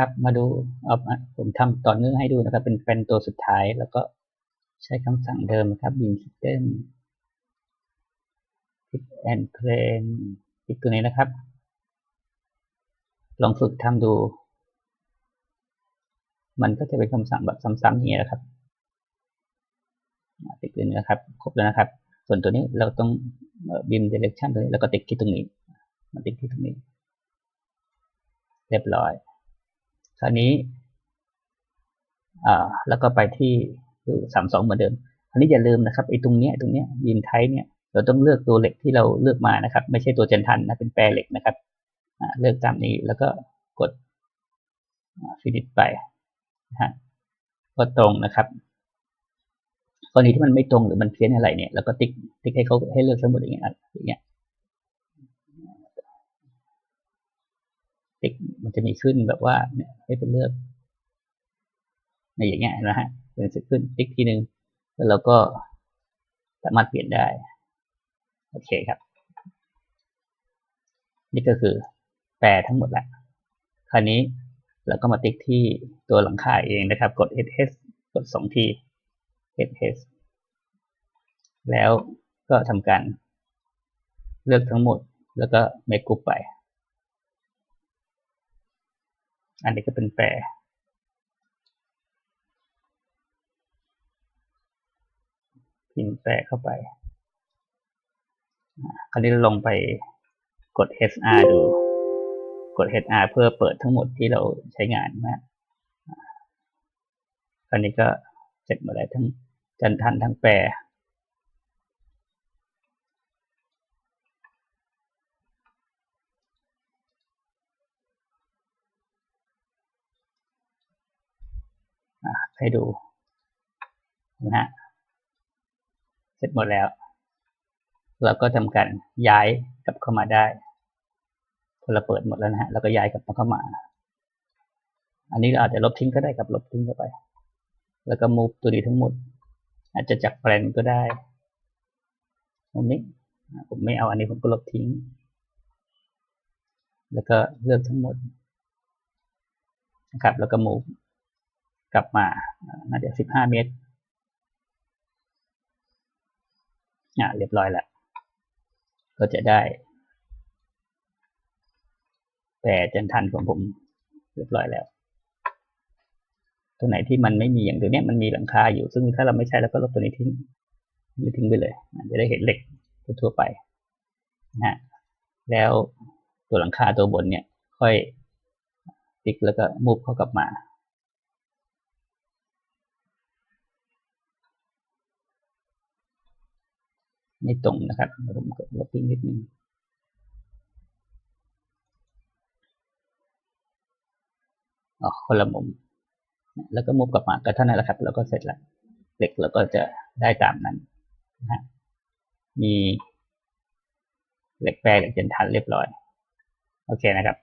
ครับมาดูเอาผมทำต่อเนื่องให้ดูนะครับ เป็นแฟนตัวสุดท้าย แล้วก็ใช้คำสั่งเดิมนะครับ beam system pick and plane อีกตัวนี้นะครับ ลองฝึกทำดู มันก็จะเป็นคำสั่งแบบซ้ำๆอย่างนี้นะครับติ๊กตัวนี้นะครับ ครบแล้วนะครับ ส่วนตัวนี้เราต้อง beam direction ตัวนี้แล้วก็ติ๊กที่ตรงนี้มาติ๊กที่ตรงนี้ เรียบร้อย คราวนี้แล้วก็ไปที่สามสองเหมือนเดิมคราวนี้อย่าลืมนะครับไอ้ตรงเนี้ยตรงเนี้ยบีมไทเนี่ย เราต้องเลือกตัวเหล็กที่เราเลือกมานะครับ ไม่ใช่ตัวเจนทันนะเป็นแปรเหล็กนะครับเลือกตามนี้แล้วก็กดฟินิชไปนะฮะก็ตรงนะครับกรณีที่มันไม่ตรงหรือมันเพี้ยนอะไรเนี่ยเราก็ติ๊กติ๊กให้เขาให้เลือกทั้งหมดอย่างเงี้ยอย่างเงี้ย กมันจะมีขึ้นแบบว่าเนี่ยให้เป็นเลือกในอย่างเงี้ยนะฮะเป็นจะขึ้นติ๊กทีหนึ่งแล้วเราก็สามารถเปลี่ยนได้โอเคครับ นี่ก็คือแปลทั้งหมดแหละคราวนี้เราก็มาติ๊กที่ตัวหลังคาเองนะครับ กด ss กดสองที ss แล้วก็ทำการเลือกทั้งหมดแล้วก็ make group ไป อันนี้ก็เป็นแปรพิมพ์แปรเข้าไป คราวนี้เราลงไปกด HR ดู กด HR เพื่อเปิดทั้งหมดที่เราใช้งานนะคราวนี้ก็เสร็จหมดแล้วทั้งจันทันทั้งแปร ให้ดูนะฮะเสร็จหมดแล้ว เราก็ทำการย้ายกลับเข้ามาได้พอเราเปิดหมดแล้วนะฮะเราก็ย้ายกลับมาเข้ามา อันนี้เราอาจจะลบทิ้งก็ได้กับลบทิ้งเข้าไป แล้วก็ move ตัวนี้ทั้งหมด อาจจะจากแปลนก็ได้ตรงนี้ผมไม่เอาอันนี้ผมก็ลบทิ้ง แล้วก็เลือกทั้งหมดนะครับแล้วก็ move กลับมาน่าจะสิบห้าเมตรอ่าเรียบร้อยแล้วก็จะได้ แต่จันทันของผมเรียบร้อยแล้วตัวไหนที่มันไม่มีอย่างตัวนี้มันมีหลังคาอยู่ ซึ่งถ้าเราไม่ใช้แล้วก็ลบตัวนี้ทิ้งไม่ทิ้งไปเลยจะได้เห็นเหล็กทั่วไปนะฮะแล้วตัวหลังคาตัวบนเนี่ย ค่อยติ๊กแล้วก็มุบเข้ากลับมา ไม่ตรงนะครับ ผมกดลบทิ้งนิดนึงอ๋อคนละมุม แล้วก็มุบกลับมาก็เท่านั้นแหละครับ แล้วก็เสร็จล้วเหล็กเราก็จะได้ตามนั้นนะมีเหล็กแปรเหล็กเจนทันเรียบร้อย โอเคนะครับ